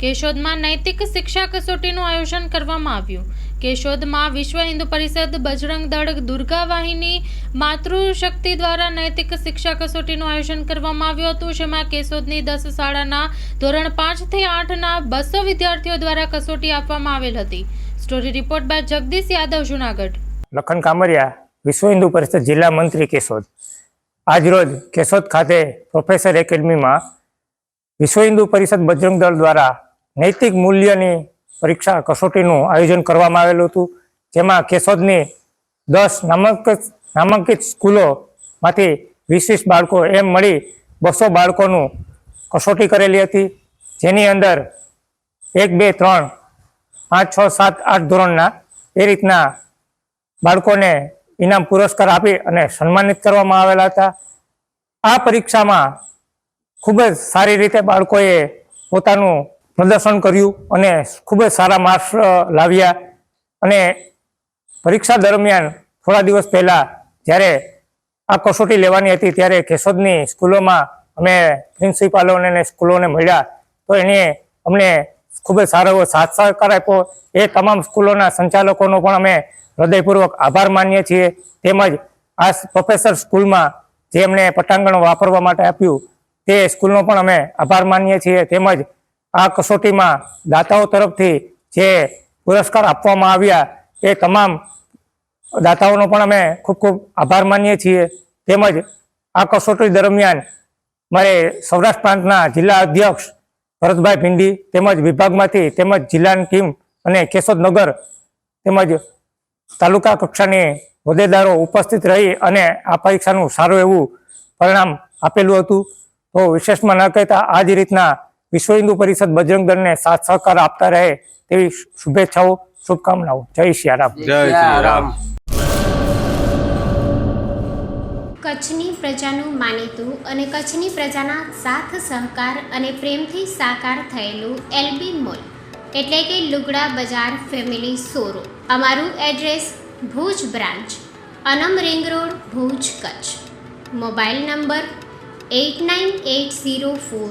કેશોદમાં નૈતિક શિક્ષા કસોટીનું આયોજન કરવામાં આવ્યું. કેશોદમાં વિશ્વ હિન્દુ પરિષદ, બજરંગ દળ, દુર્ગા વાહિની, માતૃશક્તિ દ્વારા નૈતિક શિક્ષા કસોટીનું આયોજન કરવામાં આવ્યું હતું, જેમાં કેશોદની દસ શાળાના ધોરણ પાંચથી આઠના બસો વિદ્યાર્થીઓ દ્વારા કસોટી આપવામાં આવેલ હતી. Story report by Jagdish Yadav, Junagadh. Lakhan Kamariya, Vishwa Hindu Parishad જિલ્લા મંત્રી કેશોદ. આજરોજ કેશોદ ખાતે પ્રોફેસર એકેડમીમાં વિશ્વ હિન્દુ પરિષદ બજરંગ દળ દ્વારા નૈતિક મૂલ્યની પરીક્ષા કસોટીનું આયોજન કરવામાં આવેલું હતું, જેમાં કેશોદની દસ નામાંકિત નામાંકિત સ્કૂલોમાંથી વીસ વીસ બાળકો એમ મળી બસો બાળકોનું કસોટી કરેલી હતી. જેની અંદર એક, બે, ત્રણ, પાંચ, છ, સાત, આઠ ધોરણના એ રીતના બાળકોને ઇનામ પુરસ્કાર આપી અને સન્માનિત કરવામાં આવેલા હતા. આ પરીક્ષામાં ખૂબ જ સારી રીતે બાળકોએ પોતાનું પ્રદર્શન કર્યું અને ખૂબ જ સારા માર્ક્સ લાવ્યા. અને પરીક્ષા દરમિયાન થોડા દિવસ પહેલાં જ્યારે આ કસોટી લેવાની હતી ત્યારે કેશોદની સ્કૂલોમાં અમે પ્રિન્સિપાલોને સ્કૂલોને મળ્યા. તો એને અમને ખૂબ જ સારો એવો સાથ સહકાર આપ્યો. એ તમામ સ્કૂલોના સંચાલકોનો પણ અમે હૃદયપૂર્વક આભાર માનીએ છીએ. તેમજ આ પ્રોફેસર સ્કૂલમાં જે અમને પટાંગણ વાપરવા માટે આપ્યું, તે સ્કૂલનો પણ અમે આભાર માનીએ છીએ. તેમજ આ કસોટીમાં દાતાઓ તરફથી જે પુરસ્કાર આપવામાં આવ્યા એ તમામ દાતાઓનો પણ અમે ખૂબ ખૂબ આભાર માનીએ છીએ. તેમજ આ કસોટી દરમિયાન મારે સૌરાષ્ટ્ર પ્રાંતના જિલ્લા અધ્યક્ષ ભરતભાઈ ભીંડી તેમજ વિભાગમાંથી તેમજ જિલ્લાની ટીમ અને કેશોદનગર તેમજ તાલુકા કક્ષાની હોદ્દેદારો ઉપસ્થિત રહી અને આ પરીક્ષાનું સારું એવું પરિણામ આપેલું હતું. તો વિશેષમાં ન કહેતા આ જ રીતના વિશ્વ હિન્દુ પરિષદ બજરંગ દળને સાથ સહકાર આપતા રહે તેવી શુભેચ્છાઓ શુભકામનાઓ. જય શ્રી રામ. કચ્છની પ્રજાનું માનીતું અને કચ્છની પ્રજાના સાથ સહકાર અને પ્રેમથી સાકાર થયેલું એલબી મોલ. એટલે કે લુગડા બજાર ફેમિલી શોરૂમ. અમારું address Bhuj branch Anam ring road Bhuj Kutch. Mobile number eight nine eight zero four